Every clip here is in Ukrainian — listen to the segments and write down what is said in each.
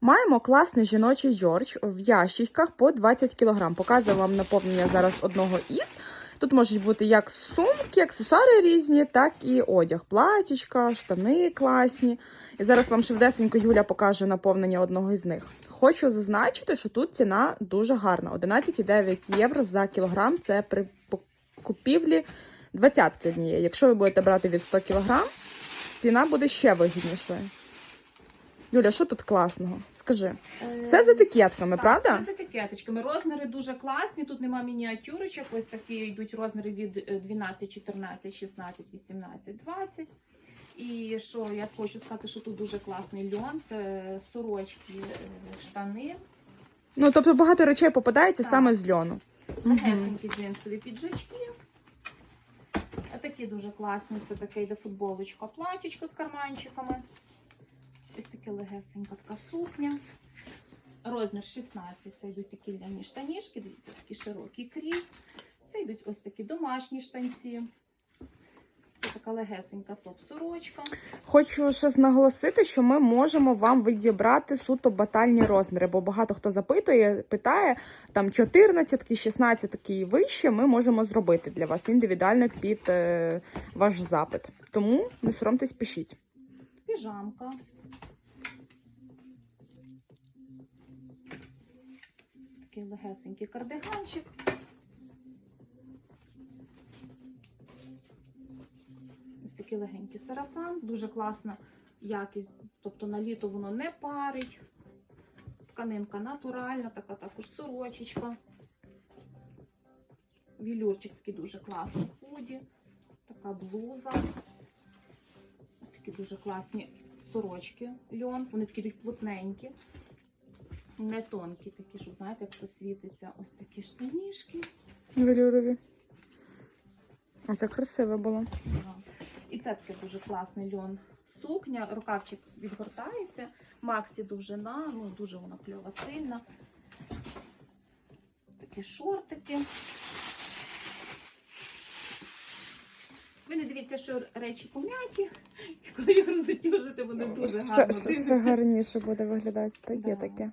Маємо класний жіночий Джордж в ящичках по 20 кг. Показую вам наповнення зараз одного із. Тут можуть бути як сумки, аксесуари різні, так і одяг. Платічка, штани класні. І зараз вам швидесенько Юля покаже наповнення одного із них. Хочу зазначити, що тут ціна дуже гарна. 11,9 євро за кілограм. Це при купівлі 20 однієї. Якщо ви будете брати від 100 кг, ціна буде ще вигіднішою. Юля, що тут класного? Скажи. Все з етикетками, Так, правда? Все з етикеточками. Розміри дуже класні. Тут нема мініатюрочок. Ось такі йдуть розміри від е, 12, 14, 16, 18, 20. І що я хочу сказати, що тут дуже класний льон. Це сорочки, е, штани, Ну, тобто багато речей попадається Так. саме з льону. Легесенькі джинсові піджачки. Такі дуже класні. Це таке йде футболочка, платічко з карманчиками. Ось таке легесенька така сукня. Розмір 16. Це йдуть такі ляні штанішки. Дивіться, такі широкі крій. Це йдуть ось такі домашні штанці. Це така легесенька топ-сорочка. Хочу ще наголосити, що ми можемо вам відібрати суто батальні розміри, бо багато хто запитує, питає там 14, 16 і вище. Ми можемо зробити для вас індивідуально під е, ваш запит. Тому не соромтесь, пишіть. Піжамка. Такий легесенький кардиганчик. Ось такий легенький сарафан. Дуже класна якість. Тобто на літо воно не парить. Тканинка натуральна, така також сорочечка. Вілюрчик такий дуже класний худі. Така блуза. Такі дуже класні сорочки льон. Вони такі йдуть плотненькі, не тонкі, такі, щоб знаєте, як то світиться. Ось такі штанішки. Велюрові. Оце красиве було. Ага. І це таке дуже класний льон. Сукня, рукавчик відгортається. Максі довжина, ну дуже вона кльова, сильна. Такі шортики. Ви не дивіться, що речі пом'яті. І коли їх розтюжите, вони дуже гарно ще, ще дивляться. гарніше буде виглядати. Та є Да. таке.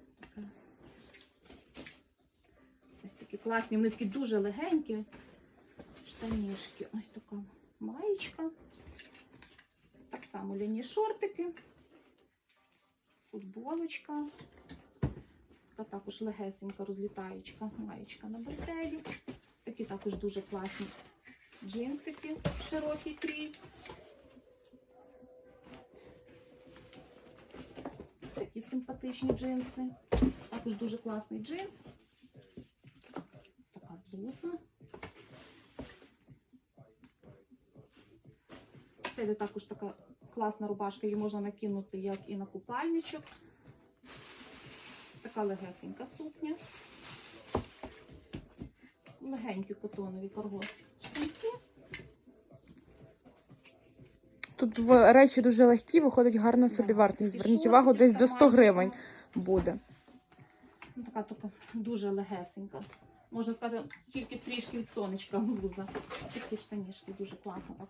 Ось такі класні, вони такі дуже легенькі. Штанішки. Ось така маєчка. Так само ляні шортики. Футболочка. Та також легесенька розлітаєчка. Маєчка на бретелі. Такі також дуже класні джинсики. Широкий крій. Такі симпатичні джинси. Також дуже класний джинс. Така блуза. Це йде також така класна рубашка, її можна накинути як і на купальничок. Така легесенька сукня. Легенькі котонові карго Тут речі дуже легкі, виходить гарна собі собівартість. Зверніть увагу, десь до 100 гривень буде. Ну, Така така дуже легесенька. Можна сказати, тільки трішки від сонечка блуза. Такі штанішки дуже класно так